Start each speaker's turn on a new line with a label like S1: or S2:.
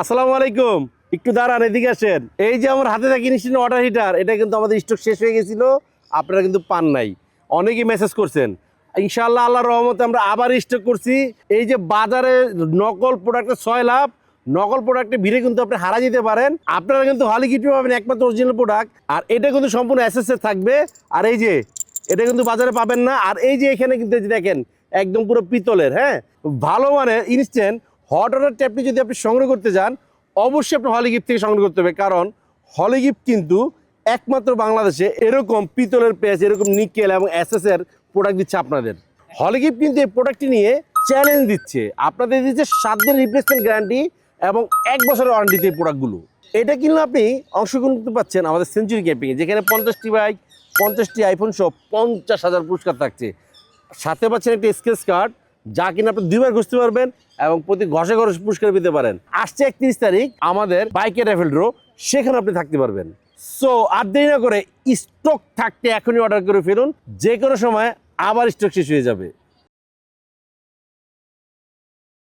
S1: আসসালামু আলাইকুম। একটু দাঁড়ান, এদিকে আসেন। এই যে আমার হাতে থাকি নিশ্চিত ওয়াটার হিটার, এটা কিন্তু আমাদের স্টক শেষ হয়ে গেছিল, আপনারা কিন্তু পান নাই। অনেকেই মেসেজ করছেন। ইনশাল্লাহ আল্লাহ রহমতে আমরা আবার স্টক করছি। এই যে বাজারে নকল প্রোডাক্টের ছয় লাভ, নকল প্রোডাক্টে ভিড়ে কিন্তু আপনি হারা যেতে পারেন। আপনারা কিন্তু হালি কিটু পাবেন একমাত্র অরিজিনাল প্রোডাক্ট আর এটা কিন্তু সম্পূর্ণ এসএসএ থাকবে। আর এই যে, এটা কিন্তু বাজারে পাবেন না। আর এই যে এখানে কিন্তু দেখেন, একদম পুরো পিতলের হ্যাঁ? ভালো মানে ইনস্ট্যান্ট হট ওয়াটার ট্যাপটি যদি আপনি সংগ্রহ করতে যান, অবশ্যই আপনি হলি গিফট থেকে সংগ্রহ করতে হবে। কারণ হলি গিফট কিন্তু একমাত্র বাংলাদেশে এরকম পিতলের পেঁচ এরকম নিকেল এবং এর প্রোডাক্ট দিচ্ছে আপনাদের। হলি গিফট কিন্তু এই প্রোডাক্টটি নিয়ে চ্যালেঞ্জ দিচ্ছে। আপনাদের দিচ্ছে সাত দিন রিপ্লেসমেন্ট গ্যারান্টি এবং এক বছরের ওয়ারেন্টিতে এই প্রোডাক্টগুলো এটা কিনলে আপনি অংশগ্রহণ করতে পারছেন আমাদের সেঞ্চুরি ক্যাম্পিংয়ে যেখানে পঞ্চাশটি বাইক পঞ্চাশটি আইফোন সহ পঞ্চাশ হাজার পুরস্কার থাকছে। সাথে পাচ্ছেন একটি স্কেচ কার্ড যা কিনা আপনি দুইবার ঘুষতে পারবেন এবং প্রতি ঘষে ঘষে পুরস্কার পেতে পারেন। আসছে একত্রিশ তারিখ, আমাদের বাইকের র্যাফেল রো সেখানে আপনি থাকতে পারবেন। সো আর দেরি না করে স্টক থাকতে এখনই অর্ডার করে ফেলুন যে কোনো সময় আবার স্টক শেষ হয়ে যাবে।